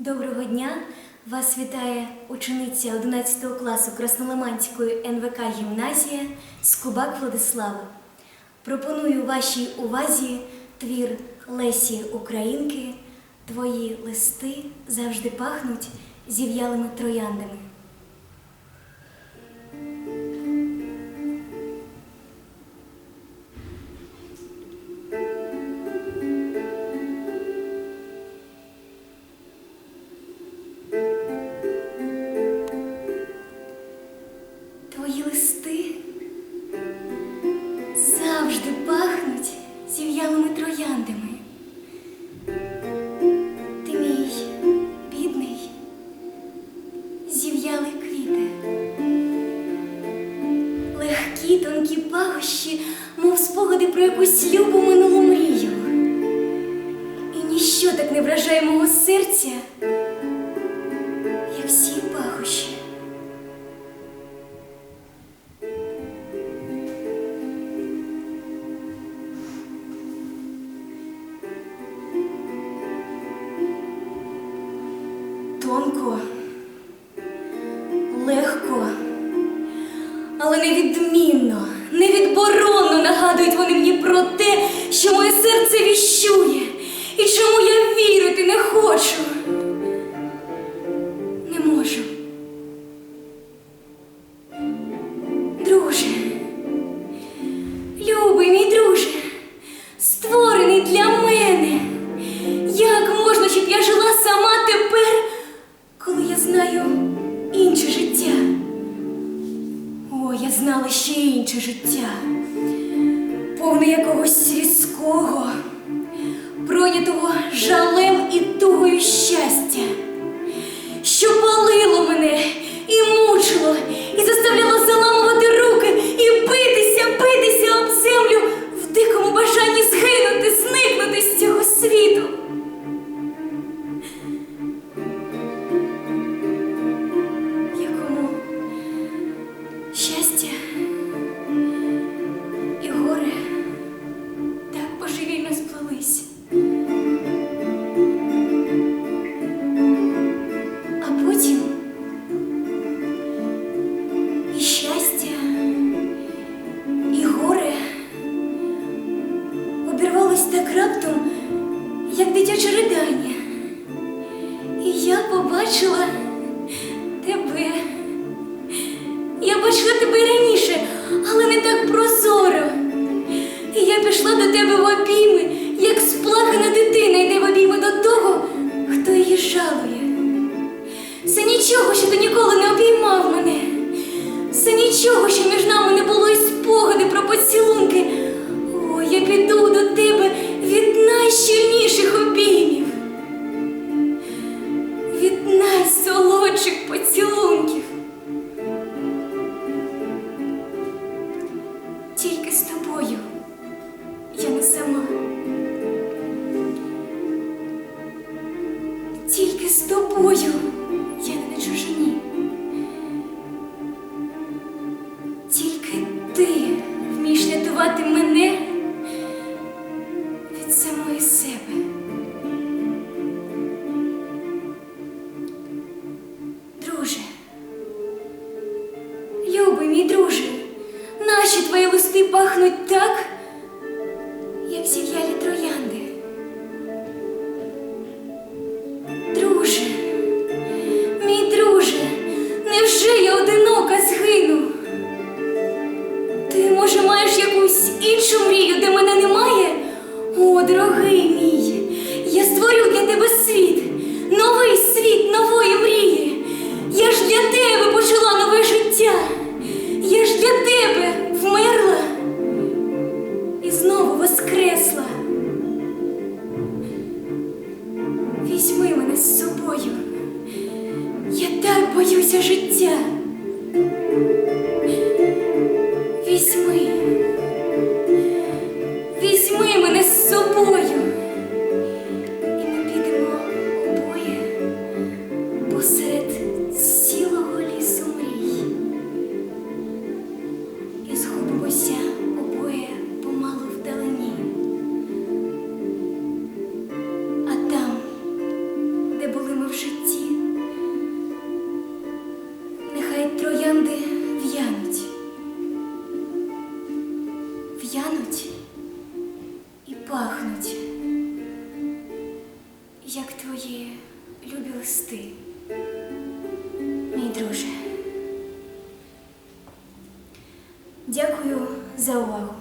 Доброго дня! Вас вітає учениця 11 класу Краснолиманської НВК гімназія Скубак Владислава. Пропоную вашій увазі твір Лесі Українки Твої листи завжди пахнуть зів'ялими трояндами. Пахнуть зів'ялими трояндами. Ти мій бідний, зів'ялий квіте. Легкі тонкі пахощі, мов спогади про якусь любу минулу мрію. І ніщо так не вражає мого серця, але невідмінно, невідборонно нагадують вони мені про те, що моє серце віщує, і чому я вірити не хочу. Не можу. Друже, любий мій друже, створений для мене. О, знала ще інше життя, повне якогось різкого, пройнятого жалем і тугою щастя, жалує. Це нічого, що ти ніколи не обіймав мене. Це нічого, що між нами не було і спогади про поцілунки. О, я піду до тебе від найщільніших обіймів від найсолодших поцілунків. Тільки з тобою я не сама. Так, як зів'ялі троянди. Друже, мій друже, невже я одинока згину? Ти, може, маєш якусь іншу мрію, де мене немає? О, дорогий мій, я створю для тебе dia. Листи, мій друже. Дякую за увагу.